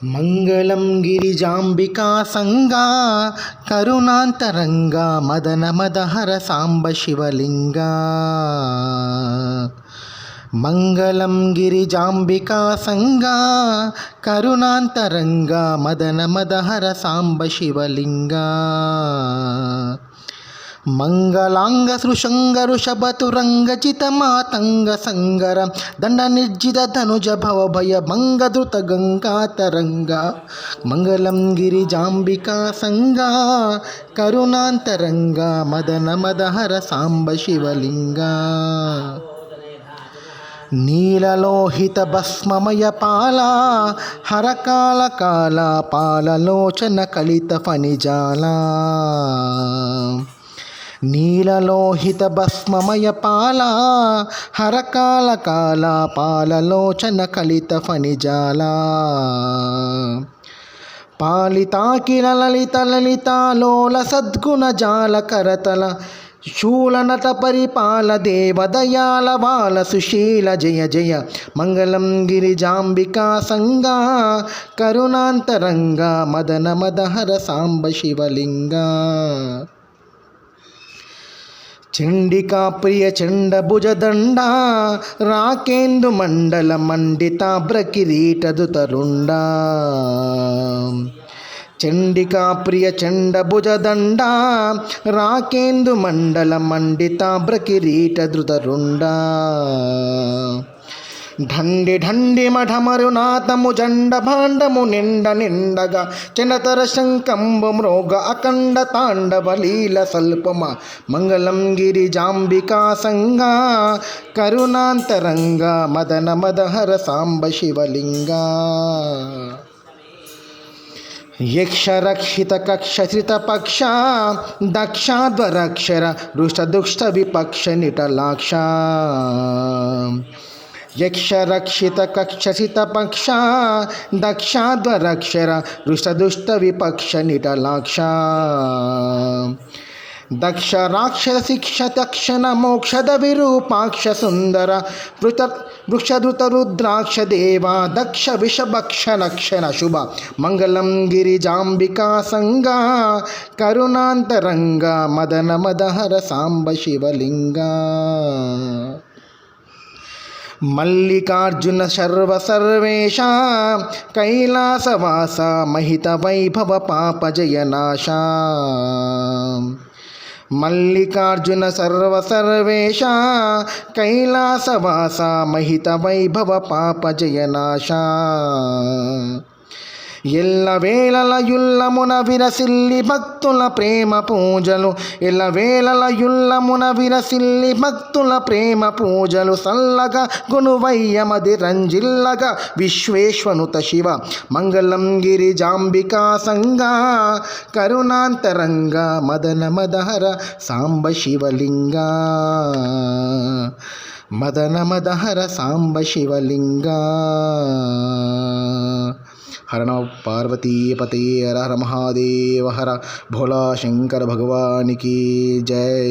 మంగళం గిరిజాంబికా సంగా కరుణాంతరంగా మదన మదహర సాంబ శివలింగా మంగళాంగ సృశంగ ఋషభతురంగచిత మాతంగ సంగర దండ నిర్జిత ధనుజ భవ భయ భంగ ధృత గంగాతరంగ మంగళం గిరిజాంబికా సంగా కరుణాంతరంగ మదన మదహర సాంబ శివలింగా. నీలలోహిత భస్మమయ పాల హరకాల కాల పాలలోచన కలిత ఫణిజాల. నీలలోహిత భస్మమయ పాల హరకాల కాల పాలలోచన కలిత ఫణిజాల. పాలితాకిల లలిత లలితాలోల సద్గుణ జాల కరతల శూలనట పరిపాల దేవదయాల బాల సుశీల జయ జయ. మంగళం గిరిజాంబికా సంగా కరుణాంతరంగా మదన మదహర సాంబ శివలింగా. చండికా ప్రియ చండ భుజదండ రాకేందు మండల మండితాభ్ర కిరీటదు తరుండ చండికా ప్రియ చండ భుజదండ రాకేందు మండల మండితాభ్ర కిరీట ధృతరుండా ఢండి ఢండి మఠమరు నాతము జండ భాండము నిండ నిండగా చినతర శంకంబు మృగ అఖండ తాండవ లీల సల్పమ మంగళం గిరి జాంబికా సంగా కరుణాంతరంగా మదన మదహర సాంబ శివలింగా. యక్షరక్షిత కక్షశ్రిత పక్ష దక్షాధ్వరక్షర దుష్ట విపక్ష నిటలాక్ష. యక్షరక్షిత కక్షసిత పక్ష దక్షాధ్వరక్షర రుష్టదుష్ట విపక్ష నిటలాక్ష దక్ష రాక్షస శిక్ష తక్షణ మోక్షద విరూపాక్ష సుందర వృత వృక్షధృత రుద్రాక్ష దేవా దక్ష విషభక్ష లక్షణ శుభ మంగళం గిరిజాంబికా సంగా కరుణాంతరంగా మదన మదహర సాంబ శివలింగా మల్లికార్జున సర్వ సర్వేష కైలాసవాస మహిత వైభవ పాప జయనాశ. మల్లికార్జున సర్వ సర్వేష కైలాసవాస మహిత వైభవ పాప జయనాశ. ఎల్లవేళల యుల్లమున విరసిల్లి భక్తుల ప్రేమ పూజలు. ఎల్లవేళల యుల్లమున విరసిల్లి భక్తుల ప్రేమ పూజలు. సల్లగా గునువయ్యమది రంజిల్లగా విశ్వేశ్వనుత శివ. మంగళం గిరిజాంబికా సంగా కరుణాంతరంగా మదన మదహర సాంబ శివలింగ. మదన మదహర సాంబ శివలింగా. హర నమ పార్వతీపతే హర హర మహాదేవ హర భోలా శంకర భగవానికి జై